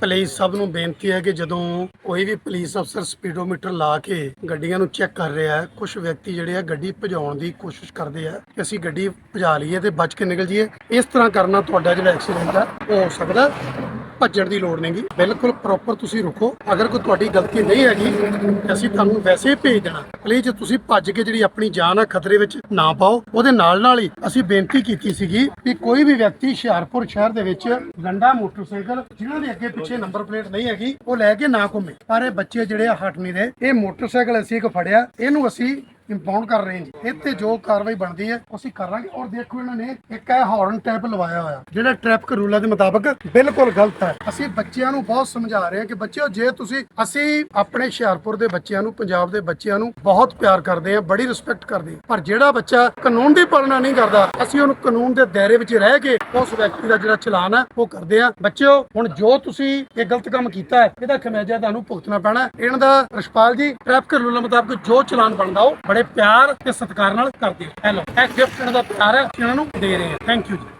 Police ਸਭ ਨੂੰ ਬੇਨਤੀ ਹੈ ਕਿ ਜਦੋਂ ਕੋਈ ਵੀ ਪੁਲਿਸ ਅਫਸਰ ਸਪੀਡੋਮੀਟਰ ਲਾ ਕੇ ਗੱਡੀਆਂ ਨੂੰ ਚੈੱਕ ਕਰ ਰਿਹਾ ਹੈ ਕੁਝ ਵਿਅਕਤੀ ਜਿਹੜੇ ਆ ਗੱਡੀ ਭਜਾਉਣ ਦੀ ਕੋਸ਼ਿਸ਼ ਕਰਦੇ ਆ ਕਿ ਅਸੀਂ ਗੱਡੀ ਭਜਾ ਲਈਏ ਤੇ ਬਚ ਕੇ ਨਿਕਲ ਜਾਈਏ। ਇਸ ਤਰ੍ਹਾਂ ਕਰਨਾ ਤੁਹਾਡਾ ਜਿਹੜਾ ਐਕਸੀਡੈਂਟ ਆ, ਉਹ ਹੋ ਸਕਦਾ। ਭੱਜਣ ਦੀ ਲੋੜ ਨਹੀਂਗੀ। ਬਿਲਕੁਲ ਪ੍ਰੋਪਰ ਤੁਸੀਂ ਰੁਕੋ। ਅਗਰ ਕੋਈ ਤੁਹਾਡੀ ਗਲਤੀ ਨਹੀਂ ਹੈਗੀ ਅਸੀਂ ਤੁਹਾਨੂੰ ਵੈਸੇ ਹੀ ਭੇਜ ਦੇਣਾ। ਪਲੀਜ਼ ਤੁਸੀਂ ਭੱਜ ਕੇ ਜਿਹੜੀ ਆਪਣੀ ਜਾਨ ਆ ਖਤਰੇ ਵਿੱਚ ਨਾ ਪਾਓ, ਉਹਦੇ ਨਾਲ ਨਾਲ ਹੀ ਅਸੀਂ ਬੇਨਤੀ ਕੀਤੀ ਸੀਗੀ ਕਿ ਕੋਈ ਵੀ ਵਿਅਕਤੀ ਹੁਸ਼ਿਆਰਪੁਰ ਸ਼ਹਿਰ ਦੇ ਵਿੱਚ ਲੰਡਾ ਮੋਟਰਸਾਈਕਲ, ਜਿਨ੍ਹਾਂ ਦੇ ਅੱਗੇ ਪਿੱਛੇ ਨੰਬਰ ਪਲੇਟ ਨਹੀਂ ਹੈਗੀ, ਉਹ ਲੈ ਕੇ ਨਾ ਘੁੰਮੇ। ਪਰ ਇਹ ਬੱਚੇ ਜਿਹੜੇ ਆ ਹਟ ਨਹੀਂ ਰਹੇ ਇਹ ਮੋਟਰਸਾਈਕਲ ਅਸੀਂ ਇੱਕ ਫੜਿਆ, ਇਹਨੂੰ ਅਸੀਂ ਇੰਪਾਊਂਡ ਕਰ ਰਹੇ ਹਾਂ ਜੀ। ਇੱਥੇ ਜੋ ਕਾਰਵਾਈ ਬਣਦੀ ਹੈ, ਅਸੀਂ ਕਰਾਂਗੇ। ਔਰ ਦੇਖੋ ਇਹਨਾਂ ਨੇ ਇੱਕ ਹੈ ਹਾਰਨ ਟੈਪ ਲਵਾਇਆ ਹੋਇਆ। ਜਿਹੜਾ ਟ੍ਰੈਫਿਕ ਰੂਲਾਂ ਦੇ ਮੁਤਾਬਕ ਬਿਲਕੁਲ ਗਲਤ ਹੈ। ਅਸੀਂ ਬੱਚਿਆਂ ਨੂੰ ਬਹੁਤ ਸਮਝਾ ਰਹੇ ਹਾਂ ਕਿ ਬੱਚਿਓ, ਜੇ ਤੁਸੀਂ, ਅਸੀਂ ਆਪਣੇ ਹੁਸ਼ਿਆਰਪੁਰ ਦੇ ਬੱਚਿਆਂ ਨੂੰ, ਪੰਜਾਬ ਦੇ ਬੱਚਿਆਂ ਨੂੰ ਬਹੁਤ ਪਿਆਰ ਕਰਦੇ ਹਾਂ, ਬੜੀ ਰਿਸਪੈਕਟ ਕਰਦੇ ਹਾਂ। ਪਰ ਜਿਹੜਾ ਬੱਚਾ ਕਾਨੂੰਨ ਦੀ ਪਾਲਣਾ ਨਹੀਂ ਕਰਦਾ, ਅਸੀਂ ਉਹਨੂੰ ਕਾਨੂੰਨ ਦੇ ਦਾਇਰੇ ਵਿੱਚ ਰਹਿ ਕੇ ਉਸ ਵਿਅਕਤੀ ਦਾ ਜਿਹੜਾ ਚਲਾਨ ਹੈ, ਉਹ ਕਰਦੇ ਹਾਂ। ਬੱਚਿਓ, ਹੁਣ ਜੋ ਤੁਸੀਂ ਇਹ ਗਲਤ ਕੰਮ ਕੀਤਾ ਹੈ, ਇਹਦਾ ਖਮਿਆਜਾ ਤੁਹਾਨੂੰ ਭੁਗਤਣਾ ਪੈਣਾ ਇਹਨਾਂ ਦਾ ਰਸ਼ਪਾਲ ਜੀ ਟ੍ਰੈਫਿਕ ਰੂਲਾਂ ਮੁਤਾਬਕ ਜੋ ਚਲਾਨ ਬਣਦਾ, ਉਹ ਬੜੇ ਪਿਆਰ ਤੇ ਸਤਿਕਾਰ ਨਾਲ ਕਰਦੇ ਹੋ। ਹੈਲੋ, ਇਹ ਗਿਫਟ ਇਹਨਾਂ ਦਾ ਪਿਆਰ ਹੈ ਇਹਨਾਂ ਨੂੰ ਦੇ ਰਹੇ ਹਾਂ। ਥੈਂਕ ਯੂ ਜੀ।